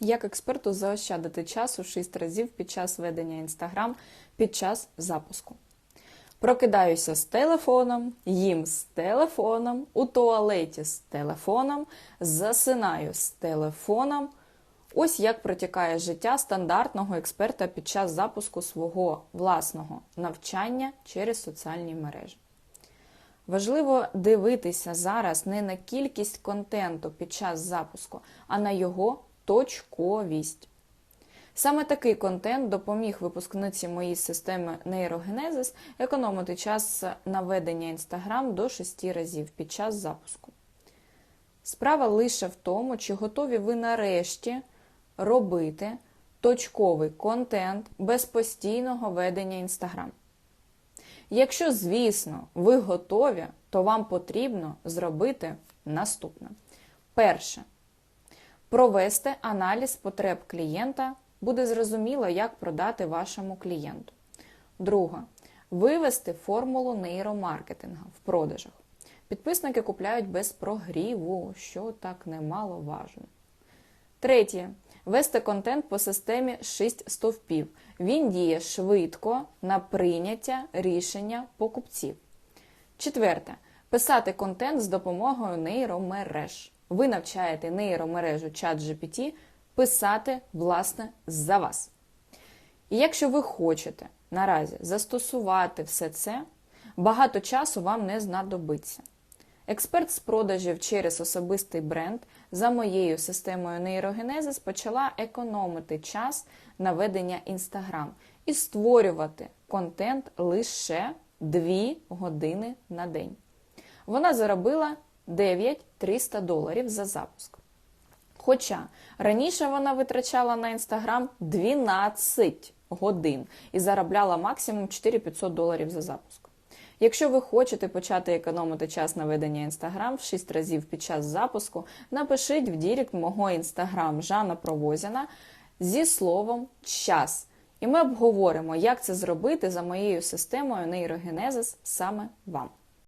Як експерту заощадити часу 6 разів під час ведення Instagram під час запуску. Прокидаюся з телефоном, їм з телефоном, у туалеті з телефоном, засинаю з телефоном. Ось як протікає життя стандартного експерта під час запуску свого власного навчання через соціальні мережі. Важливо дивитися зараз не на кількість контенту під час запуску, а на його точковість. Саме такий контент допоміг випускниці моєї системи нейрогенезис економити час на ведення Instagram до 6 разів під час запуску. Справа лише в тому, чи готові ви нарешті робити точковий контент без постійного ведення Instagram. Якщо, звісно, ви готові, то вам потрібно зробити наступне. Перше. Провести аналіз потреб клієнта, буде зрозуміло, як продати вашому клієнту. Друге. Вивести формулу нейромаркетинга в продажах. Підписники купляють без прогріву, що так немаловажно. Третє. Вести контент по системі 6 стовпів. Він діє швидко на прийняття рішення покупців. Четверте. Писати контент з допомогою нейромереж. Ви навчаєте нейромережу ChatGPT писати, власне, за вас. І якщо ви хочете наразі застосувати все це, багато часу вам не знадобиться. Експерт з продажів через особистий бренд за моєю системою нейрогенезис почала економити час на ведення Instagram і створювати контент лише 2 години на день. Вона заробила 9-300 доларів за запуск. Хоча раніше вона витрачала на Instagram 12 годин і заробляла максимум 4500 доларів за запуск. Якщо ви хочете почати економити час на ведення Instagram в 6 разів під час запуску, напишіть в Дірект мого Instagram Жана Провозіна зі словом час. І ми обговоримо, як це зробити за моєю системою нейрогенезис саме вам.